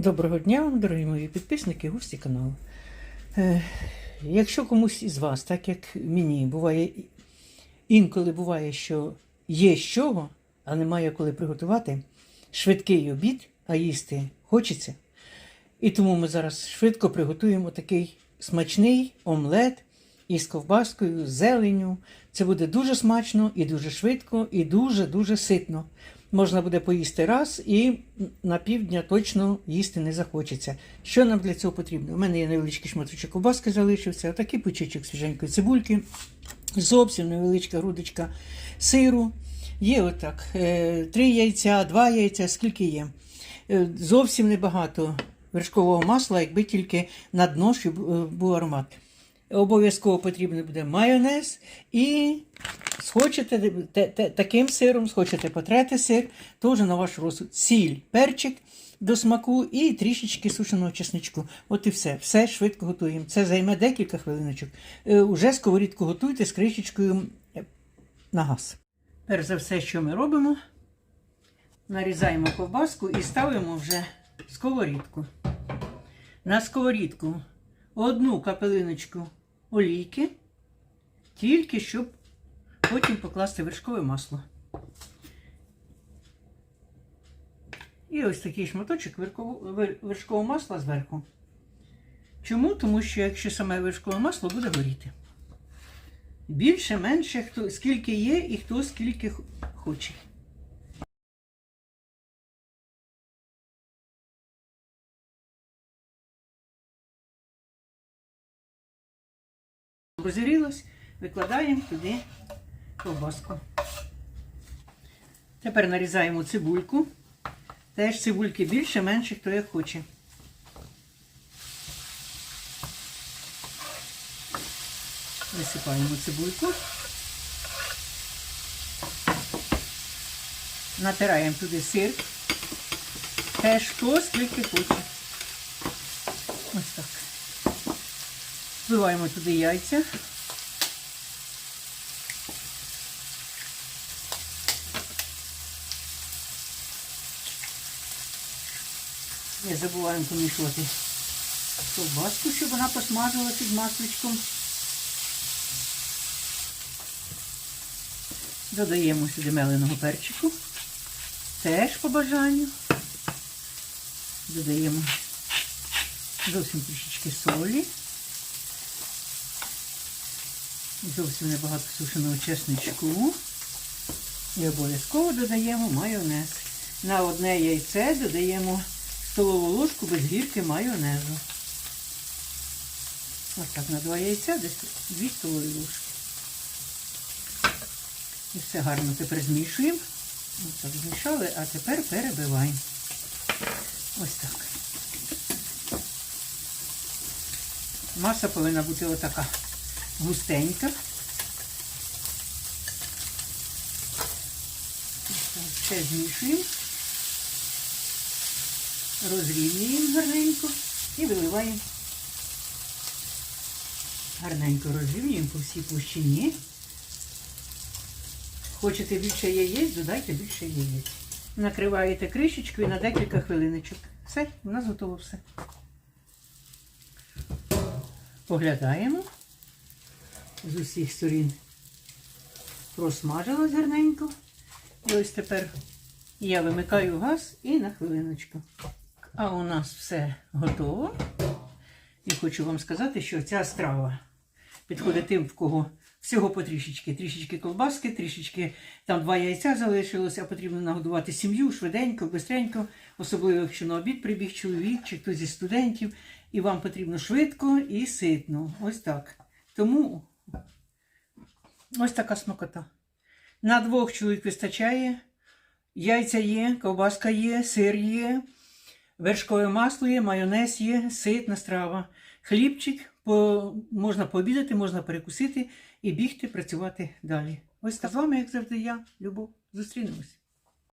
Доброго дня, вам, дорогі мої підписники, гості каналу. Е, якщо комусь із вас, так як мені, буває інколи буває, що є з чого, а немає коли приготувати, швидкий обід, а їсти хочеться. І тому ми зараз швидко приготуємо такий смачний омлет із ковбаскою, з зеленню. Це буде дуже смачно і дуже швидко, і дуже-дуже ситно. Можна буде поїсти раз і на півдня точно їсти не захочеться. Що нам для цього потрібно? У мене є невеличкий шматочок ковбаски залишився, отакий пучечок свіженької цибульки, зовсім невеличка грудочка сиру. Є отак. е, Три яйця, два яйця, скільки є. Е, Зовсім небагато вершкового масла, якби тільки на дно, щоб е, був аромат. Обов'язково потрібен буде майонез і схочете те- те- таким сиром, схочете потрети сир, теж на ваш розсуд. Сіль, перчик до смаку і трішечки сушеного чесничку. От і все. Все швидко готуємо. Це займе декілька хвилиночок. Е, Уже сковорідку готуйте з кришечкою е, на газ. Перш за все, що ми робимо, нарізаємо ковбаску і ставимо вже сковорідку. На сковорідку одну капелиночку олійки, тільки щоб потім покласти вершкове масло. І ось такий шматочок вершкового масла зверху. Чому? Тому що якщо саме вершкове масло буде горіти. Більше, менше, хто скільки є і хто скільки хоче. Розігрілось, викладаємо туди ковбаску. Тепер нарізаємо цибульку. Теж цибульки більше, менше, хто як хоче. Висипаємо цибульку. Натираємо туди сир. Теж хто скільки хоче. Ось так. Вливаємо туди яйця. Не забуваємо помішувати ковбаску, щоб вона посмажила під масличком. Додаємо сюди меленого перчику. Теж по бажанню. Додаємо зовсім трішечки солі. Зовсім небагато сушеного чесничку. І обов'язково додаємо майонез. На одне яйце додаємо столову ложку без гірки майонезу. Ось так на два яйця десь 2 столові ложки. І все гарно тепер змішуємо. Ось так змішали, а тепер перебиваємо. Ось так. Маса повинна бути отака густенька. Все змішуємо, розрівнюємо гарненько і виливаємо. Гарненько розрівнюємо по всій площині. Хочете більше яєць, додайте більше яєць. Накриваєте кришечкою на декілька хвилиночок. Все, у нас готово все. Поглядаємо. З усіх сторін просмажилось гарненько. І ось тепер я вимикаю газ і на хвилиночку. А у нас все готово. І хочу вам сказати, що ця страва підходить тим, в кого всього потрішечки. Трішечки ковбаски, трішечки там два яйця залишилося, а потрібно нагодувати сім'ю швиденько, бистренько, особливо якщо на обід прибіг чоловік чи хтось зі студентів, і вам потрібно швидко і ситно. Ось так. Тому ось така смакота. На двох чоловік вистачає. Яйця є, ковбаска є, сир є, вершкове масло є, майонез є, ситна страва. Хлібчик, по, можна пообідати, можна перекусити і бігти працювати далі. Ось так з вами, як завжди, я, Любов. Зустрінемось.